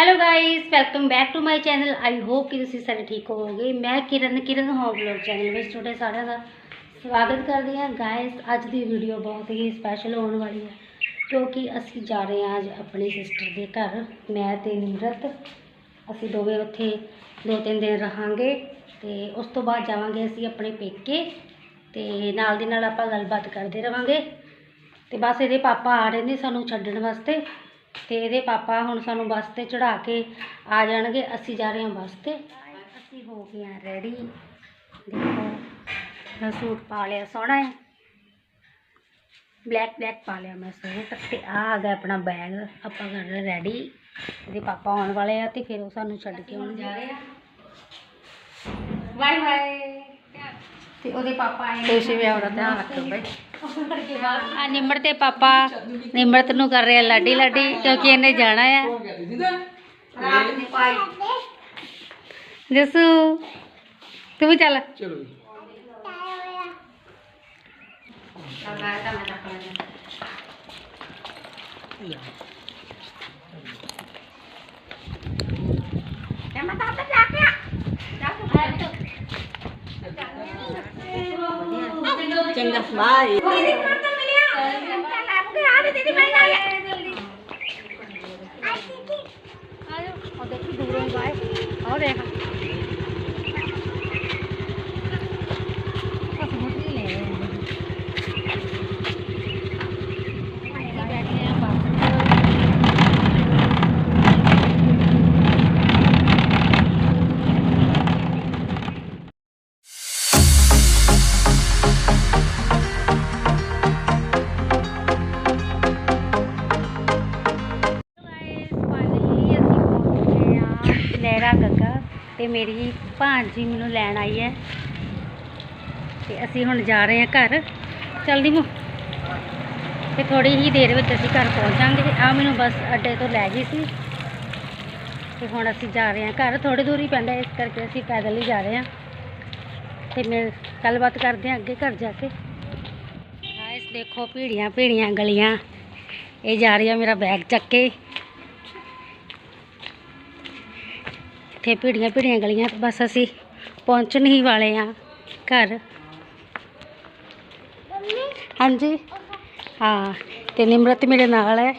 Hello guys welcome back to my channel I hope ਕਿ ਤੁਸੀਂ ਸਾਰੇ ਠੀਕ ਹੋਵੋਗੇ। ਮੈਂ Kiran Kiran home vlog channel ਵਿੱਚ ਤੁਹਾਡੇ ਸਾਰਿਆਂ ਦਾ ਸਵਾਗਤ ਕਰਦੀ ਹਾਂ। ਗਾਇਸ ਅੱਜ ਦੀ ਵੀਡੀਓ ਬਹੁਤ ਹੀ ਸਪੈਸ਼ਲ ਹੋਣ ਵਾਲੀ ਹੈ, ਕਿਉਂਕਿ ਅਸੀਂ ਜਾ ਰਹੇ ਹਾਂ ਅੱਜ ਆਪਣੀ ਸਿਸਟਰ ਦੇ ਘਰ, ਮੈਂ ਤੇ ਨਿਮਰਤ। ਅਸੀਂ ਦੋਵੇਂ ਉੱਥੇ ਦੋ ਤਿੰਨ ਦਿਨ ਰਹਾਂਗੇ ਤੇ ਉਸ ਤੋਂ ਬਾਅਦ ਜਾਵਾਂਗੇ ਅਸੀਂ ਆਪਣੇ ਪੇਕੇ ਤੇ ਨਾਲ ਦੀ ਨਾਲ ਆਪਾਂ ਗੱਲਬਾਤ ਕਰਦੇ ਰਵਾਂਗੇ। ਤੇ ਬਸ ਇਹਦੇ ਪਾਪਾ ਆ ਰਹੇ ਨੇ ਸਾਨੂੰ ਛੱਡਣ ਵਾਸਤੇ। ਤੇ ਇਹਦੇ ਪਾਪਾ ਹੁਣ ਸਾਨੂੰ ਬੱਸ ਤੇ ਚੜਾ ਕੇ ਆ ਜਾਣਗੇ। ਅਸੀਂ ਜਾ ਰਹੇ ਹਾਂ ਬੱਸ ਤੇ। ਅਸੀਂ ਹੋ ਗਏ ਹਾਂ ਰੈਡੀ ਦੇਖੋ ਮੈਂ ਸੂਟ ਪਾ ਲਿਆ ਸੋਹਣਾ ਹੈ। ਬਲੈਕ ਬਲੈਕ ਪਾ ਲਿਆ ਮੈਂ ਸੂਟ ਤੇ ਆ ਆ ਗਿਆ ਆਪਣਾ ਬੈਗ ਆਪਾਂ ਕਰ ਰਹੇ ਰੈਡੀ ਇਹਦੇ ਪਾਪਾ ਆਉਣ ਵਾਲੇ ਆ ਤੇ ਫਿਰ ਉਹ ਸਾਨੂੰ ਛੱਡ ਕੇ ਆਉਣ ਜਾ ਰਹੇ ਆ। ਬਾਏ ਬਾਏ ਤੇ ਉਹਦੇ ਪਾਪਾ ਆਏ ਤੁਸੀਂ ਵੀ ਆਪਣਾ ਧਿਆਨ ਰੱਖਿਓ ਬਾਈ। ਆ ਨਿਮਰ ਤੇ ਪਾਪਾ ਨਿਮਰਤ ਨੂੰ ਕਰ ਰਿਹਾ ਲਾਡੀ ਲਾਡੀ ਕਿਉਂਕਿ ਇਹਨੇ ਜਾਣਾ ਆ। ਜਸੂ ਤੂੰ ਵੀ ਚੱਲ। ਚਲੋ ਚੰਗਾ ਬਾਈ ਲਹਿਰਾ ਤੇ ਮੇਰੀ ਭਾਂਜੀ ਮੈਨੂੰ ਲੈਣ ਆਈ ਹੈ। ਤੇ ਅਸੀਂ ਹੁਣ ਜਾ ਰਹੇ ਹਾਂ ਘਰ। ਚੱਲਦੀ ਮੂੰ ਤੇ ਥੋੜੀ ਹੀ ਦੇਰ ਵਿੱਚ ਅਸੀਂ ਘਰ ਪਹੁੰਚਾਂਗੇ ਆ ਮੈਨੂੰ ਬੱਸ ਅੱਡੇ ਤੋਂ ਲੈ ਗਈ ਸੀ। ਤੇ ਹੁਣ ਅਸੀਂ ਜਾ ਰਹੇ ਹਾਂ ਘਰ। ਥੋੜੀ ਦੂਰ ਹੀ ਪੈਂਦਾ, ਇਸ ਕਰਕੇ ਅਸੀਂ ਪੈਦਲ ਹੀ ਜਾ ਰਹੇ ਹਾਂ। ਤੇ ਮੈਂ ਗੱਲਬਾਤ ਕਰਦੇ ਹਾਂ ਅੱਗੇ ਘਰ ਜਾ ਕੇ। ਗਾਇਸ ਦੇਖੋ ਭੀੜੀਆਂ ਭੀੜੀਆਂ ਗਲੀਆਂ। ਇਹ ਜਾ ਰਹੀ ਆ ਮੇਰਾ ਬੈਗ ਚੱਕ ਕੇ। ਇੱਥੇ ਭੀੜੀਆਂ ਭੀੜੀਆਂ ਗਲੀਆਂ ਤੇ ਬਸ ਅਸੀਂ ਪਹੁੰਚਣ ਹੀ ਵਾਲੇ ਆ ਘਰ ਹਾਂਜੀ ਹਾਂ ਤੇ ਨਿਮਰਤ ਮੇਰੇ ਨਾਲ ਹੈ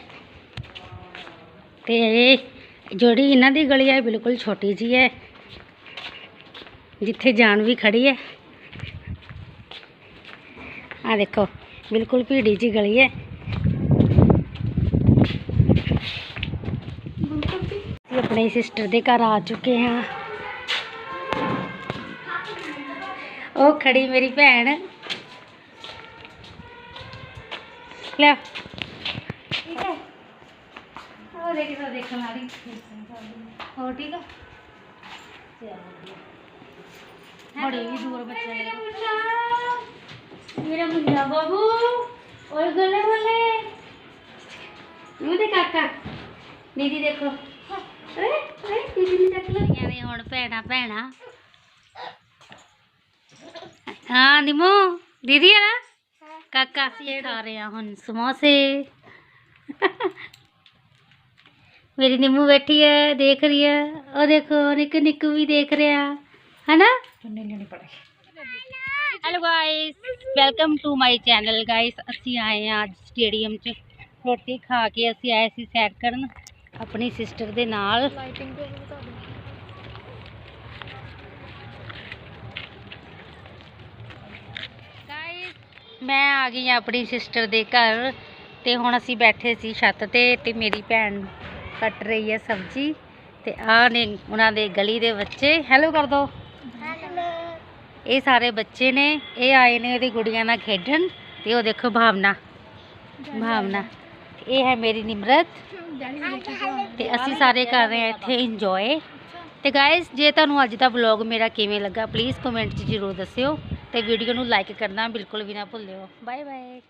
ਤੇ ਇਹ ਜਿਹੜੀ ਇਹਨਾਂ ਦੀ ਗਲੀ ਹੈ ਇਹ ਬਿਲਕੁਲ ਛੋਟੀ ਜੀ ਹੈ ਜਿੱਥੇ ਜਾਨ ਵੀ ਖੜੀ ਹੈ ਆ ਦੇਖੋ ਬਿਲਕੁਲ ਭੀੜੀ ਜੀ ਗਲੀ ਹੈ ਅਸੀਂ ਆਪਣੇ ਸਿਸਟਰ ਦੇ ਘਰ ਆ ਚੁੱਕੇ ਹਾਂ ਉਹ ਖੜੀ ਮੇਰੀ ਭੈਣ ਲੈ ਠੀਕ ਹੈ ਉਹ ਦੇਖ ਤਾਂ ਦੇਖਣ ਵਾਲੀ ਹੋਰ ਠੀਕ ਆ ਬੜੇ ਵੀ ਦੂਰ ਬੱਚੇ ਨੇ ਮੇਰਾ ਮੁੰਡਾ ਬਾਬੂ ਓਏ ਗੱਲੇ ਬੱਲੇ ਨੂੰ ਦੇ ਕਾਕਾ ਦੀਦੀ ਦੇਖੋ ਓਏ ਓਏ ਦੀਦੀ ਨੇ ਚੱਕ ਲਿਆ ਨੇ ਹੁਣ ਭੈਣਾ ਭੈਣਾ। ਹਾਂ, ਨਿਮੋ, ਦੀਦੀ ਆ ਨਾ? ਕਾਕਾ ਇਹ ਖਾ ਰਹੇ ਆ ਹੁਣ ਸਮੋਸੇ। ਮੇਰੀ ਨਿੰਮੂ ਬੈਠੀ ਹੈ, ਦੇਖ ਰਹੀ ਹੈ। ਉਹ ਦੇਖੋ ਨਿੱਕ ਨਿੱਕੂ ਵੀ ਦੇਖ ਰਿਹਾ। ਹੈ ਨਾ hello guys welcome to my channel guys ਅਸੀਂ ਆਏ ਹਾਂ ਅੱਜ ਸਟੇਡੀਅਮ 'ਚ। ਰੋਟੀ ਖਾ ਕੇ ਅਸੀਂ ਆਏ ਸੀ ਸੈਰ ਕਰਨ, ਆਪਣੀ ਸਿਸਟਰ ਦੇ ਨਾਲ। ਮੈਂ ਆ ਗਈ ਹਾਂ ਆਪਣੀ ਸਿਸਟਰ ਦੇ ਘਰ ਤੇ ਹੁਣ ਅਸੀਂ ਬੈਠੇ ਸੀ ਛੱਤ ਤੇ ਤੇ ਮੇਰੀ ਭੈਣ ਕੱਟ ਰਹੀ ਹੈ ਸਬਜ਼ੀ ਤੇ ਆਹ ਨੇ ਉਹਨਾਂ ਦੇ ਗਲੀ ਦੇ ਬੱਚੇ ਹੈਲੋ ਕਰ ਦੋ। ਇਹ ਸਾਰੇ ਬੱਚੇ ਨੇ ਇਹ ਆਏ ਨੇ ਇਹਦੀ ਗੁੜੀਆਂ ਨਾਲ ਖੇਡਣ ਤੇ ਉਹ ਦੇਖੋ ਭਾਵਨਾ ਭਾਵਨਾ। ਇਹ ਹੈ ਮੇਰੀ ਨਿਮਰਤ। ਤੇ ਅਸੀਂ ਸਾਰੇ ਕਰ ਰਹੇ ਹਾਂ ਇੱਥੇ ਇੰਜੋਏ ਤੇ ਗਾਇਸ ਜੇ ਤੁਹਾਨੂੰ ਅੱਜ ਦਾ ਵਲੌਗ ਮੇਰਾ ਕਿਵੇਂ ਲੱਗਾ ਪਲੀਜ਼ ਕਮੈਂਟ 'ਚ ਜ਼ਰੂਰ ਦੱਸਿਓ। ਤੇ ਵੀਡੀਓ ਨੂੰ ਲਾਈਕ ਕਰਨਾ ਬਿਲਕੁਲ ਵੀ ਨਾ ਭੁੱਲਿਓ। Bye bye